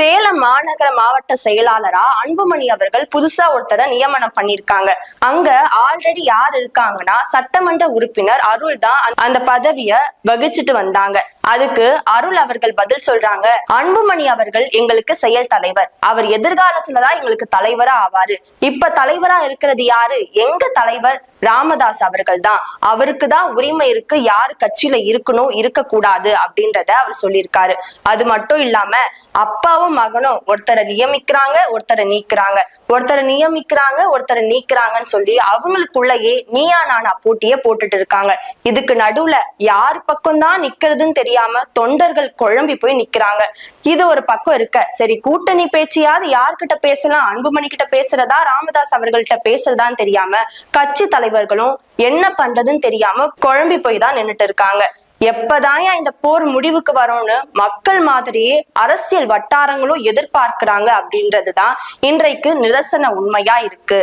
சேலம் மாநகர மாவட்ட செயலாளரா அன்புமணி அவர்கள் புதுசா ஒருத்தரை நியமனம் பண்ணிருக்காங்க அங்க ஆல்ரெடி யார் இருக்காங்கன்னா சட்டமன்ற உறுப்பினர் அருள் தான் அந்த- பதவிய வகிச்சுட்டு வந்தாங்க. அதுக்கு அருள் அவர்கள் பதில் சொல்றாங்க. அன்புமணி அவர்கள் எங்களுக்கு செயல் தலைவர். அவர் எதிர்காலத்துலதான் எங்களுக்கு தலைவரா ஆவாரு. இப்ப தலைவரா இருக்கிறது யாரு? எங்க தலைவர் ராமதாஸ் அவர்கள் தான். அவருக்கு தான் உரிமை இருக்கு. யார் கட்சியில இருக்கணும் இருக்க கூடாது அப்படின்றத அவர் சொல்லியிருக்காரு. அது மட்டும் இல்லாம அப்பாவும் மகனும் ஒருத்தரை நியமிக்கிறாங்க ஒருத்தரை நீக்கிறாங்க. ஒருத்தரை நியமிக்கிறாங்க ஒருத்தரை நீக்கிறாங்கன்னு சொல்லி அவங்களுக்குள்ளேயே நீயா நானா போட்டிய போட்டுட்டு இருக்காங்க. இதுக்கு நடுவுல யார் பக்கம் தான் நிக்கிறதுன்னு தெரியாம தொண்டர்கள் குழம்பி போய் நிக்கிறாங்க. இது ஒரு பக்கம் இருக்க. சரி கூட்டணி பேச்சியாவது யார்கிட்ட பேசலாம்? அன்புமணி கிட்ட பேசுறதா? ராமதாஸ் அவர்கள்ட்ட பேசுறதான்னு தெரியாம கட்சி தலைவர்களும் என்ன பண்றதுன்னு தெரியாம குழம்பி போய் தான் நின்னுட்டு இருக்காங்க. எப்பதான் இந்த போர் முடிவுக்கு வரும்னு மக்கள் மாதிரியே அரசியல் வட்டாரங்களும் எதிர்பார்க்கிறாங்க அப்படின்றதுதான் இன்றைக்கு நிதர்சன உண்மையா இருக்கு.